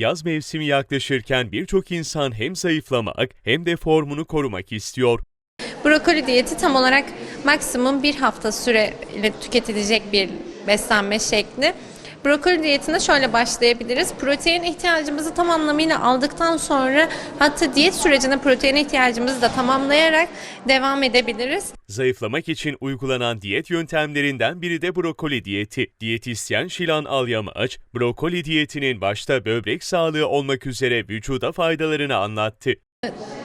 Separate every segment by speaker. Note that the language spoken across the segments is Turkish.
Speaker 1: Yaz mevsimi yaklaşırken birçok insan hem zayıflamak hem de formunu korumak istiyor.
Speaker 2: Brokoli diyeti tam olarak maksimum bir hafta süreyle tüketilecek bir beslenme şekli. Brokoli diyetine şöyle başlayabiliriz. Protein ihtiyacımızı tam anlamıyla aldıktan sonra hatta diyet sürecinde protein ihtiyacımızı da tamamlayarak devam edebiliriz.
Speaker 1: Zayıflamak için uygulanan diyet yöntemlerinden biri de brokoli diyeti. Diyetisyen Şilan Alyamaç, brokoli diyetinin başta böbrek sağlığı olmak üzere vücuda faydalarını anlattı.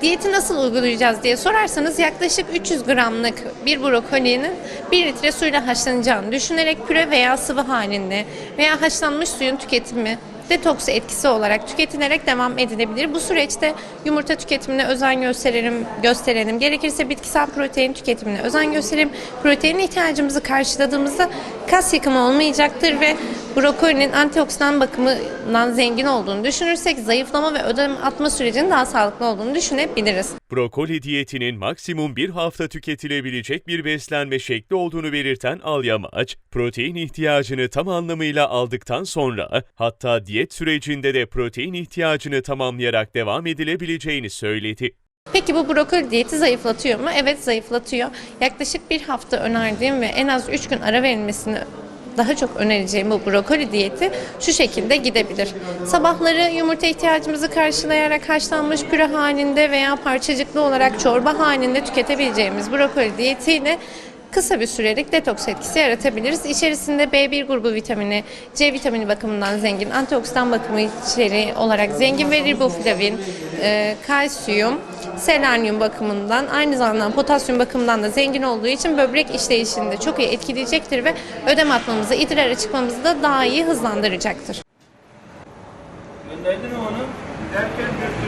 Speaker 2: Diyeti nasıl uygulayacağız diye sorarsanız yaklaşık 300 gramlık bir brokolinin 1 litre suyla haşlanacağını düşünerek püre veya sıvı halinde veya haşlanmış suyun tüketimi detoks etkisi olarak tüketilerek devam edilebilir. Bu süreçte yumurta tüketimine özen gösterelim, gösterelim. Gerekirse bitkisel protein tüketimine özen gösterelim. Protein ihtiyacımızı karşıladığımızda kas yıkımı olmayacaktır ve brokolinin antioksidan bakımından zengin olduğunu düşünürsek zayıflama ve ödem atma sürecinin daha sağlıklı olduğunu düşünebiliriz.
Speaker 1: Brokoli diyetinin maksimum bir hafta tüketilebilecek bir beslenme şekli olduğunu belirten Alyamaç, protein ihtiyacını tam anlamıyla aldıktan sonra hatta diyet sürecinde de protein ihtiyacını tamamlayarak devam edilebileceğini söyledi.
Speaker 2: Peki bu brokoli diyeti zayıflatıyor mu? Evet zayıflatıyor. Yaklaşık bir hafta önerdiğim ve en az 3 gün ara verilmesini daha çok önereceğim bu brokoli diyeti şu şekilde gidebilir. Sabahları yumurta ihtiyacımızı karşılayarak haşlanmış püre halinde veya parçacıklı olarak çorba halinde tüketebileceğimiz brokoli diyetiyle kısa bir sürelik detoks etkisi yaratabiliriz. İçerisinde B1 grubu vitamini, C vitamini bakımından zengin, antioksidan bakımı içeriği olarak zengin ve riboflavin, e, kalsiyum, selenyum bakımından aynı zamanda potasyum bakımından da zengin olduğu için böbrek işleyişini de çok iyi etkileyecektir ve ödem atmamızı, idrara çıkmamızı da daha iyi hızlandıracaktır.
Speaker 3: Gönderdin mi onu? Derken götürür.